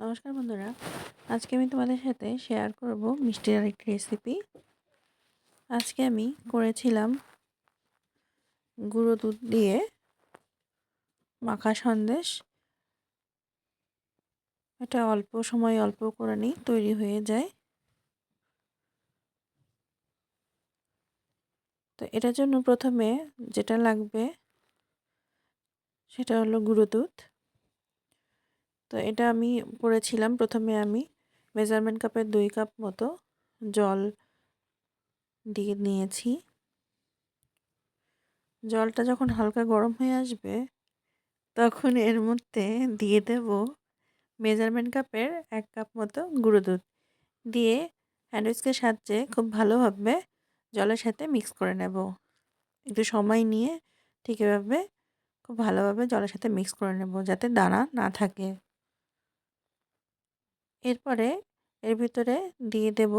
নমস্কার বন্ধুরা। আজকে আমি তোমাদের সাথে শেয়ার করব মিষ্টির আরেকটি রেসিপি আজকে আমি করেছিলাম গুঁড়ো দুধ দিয়ে মাখা সন্দেশ। এটা অল্প সময় অল্প করে নিই, তৈরি হয়ে যায়। তো এটার জন্য প্রথমে যেটা লাগবে সেটা হলো গুঁড়ো দুধ। তো এটা আমি করেছিলাম প্রথমে আমি মেজারমেন্ট কাপের দুই কাপ মতো জল দিয়ে নিয়েছি। জলটা যখন হালকা গরম হয়ে আসবে, তখন এর মধ্যে দিয়ে দেব মেজারমেন্ট কাপের এক কাপ মতো গুঁড়ো দুধ। দিয়ে হ্যান্ডউইচকের সাহায্যে খুব ভালোভাবে জলের সাথে মিক্স করে নেব। একটু সময় নিয়ে ঠিক এভাবে খুব ভালোভাবে জলের সাথে মিক্স করে নেব যাতে দানা না থাকে। এরপরে এর ভিতরে দিয়ে দেব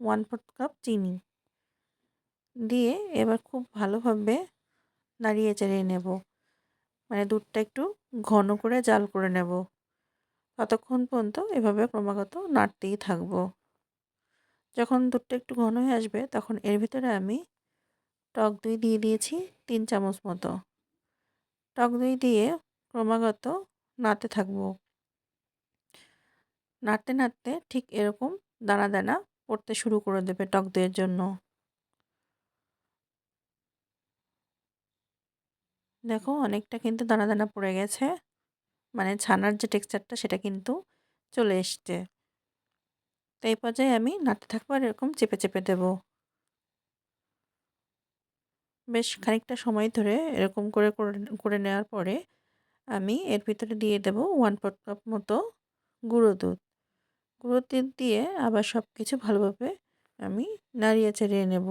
ওয়ান ফোর্থ কাপ চিনি। দিয়ে এবার খুব ভালোভাবে নাড়িয়ে চাড়িয়ে নেব। মানে দুধটা একটু ঘন করে জাল করে নেব। ততক্ষণ পর্যন্ত এভাবে ক্রমাগত নাড়তেই থাকব। যখন দুধটা একটু ঘন হয়ে আসবে তখন এর ভিতরে আমি টক দই দিয়ে দিয়েছি তিন চামচ মতো। টক দই দিয়ে ক্রমাগত নাড়তে থাকব। নাড়তে নাড়তে ঠিক এরকম দানা দানা পড়তে শুরু করে দেবে টক দইয়ের জন্য। দেখো অনেকটা কিন্তু দানা দানা পড়ে গেছে। মানে ছানার যে টেক্সচারটা সেটা কিন্তু চলে এসছে। তো এই পর্যায়ে আমি নাড়তে থাকব আর এরকম চেপে চেপে দেব। বেশ খানিকটা সময় ধরে এরকম করে করে নেওয়ার পরে আমি এর ভিতরে দিয়ে দেব ওয়ান ফোর্থ কাপ মতো গুঁড়ো দুধ। গুঁড়ো দুধ দিয়ে আবার সব কিছু ভালোভাবে আমি নাড়িয়ে চাড়িয়ে নেব।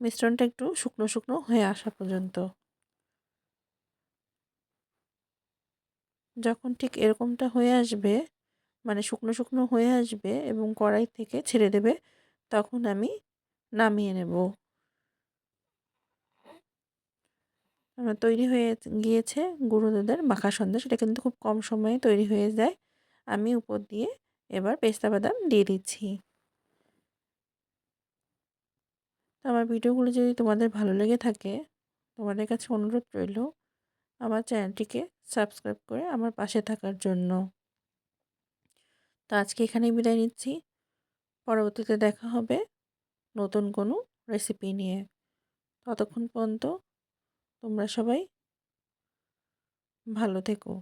মিশ্রণটা একটু শুকনো শুকনো হয়ে আসা পর্যন্ত। যখন ঠিক এরকমটা হয়ে আসবে মানে শুকনো শুকনো হয়ে আসবে এবং কড়াই থেকে ছেড়ে দেবে, তখন আমি নামিয়ে নেব। আমার তৈরি হয়ে গিয়েছে গুঁড়ো দুধের মাখা সন্দেশ। এটা কিন্তু খুব কম সময়ে তৈরি হয়ে যায়। আমি উপর দিয়ে এবার পেস্তা বাদাম দিয়ে দিচ্ছি। তো আমার ভিডিওগুলো যদি তোমাদের ভালো লেগে থাকে, তোমাদের কাছে অনুরোধ রইল আমার চ্যানেলটিকে সাবস্ক্রাইব করে আমার পাশে থাকার জন্য। তো আজকে এখানেই বিদায় নিচ্ছি। পরবর্তীতে দেখা হবে নতুন কোনো রেসিপি নিয়ে। ততক্ষণ পর্যন্ত তোমরা সবাই ভালো থেকো।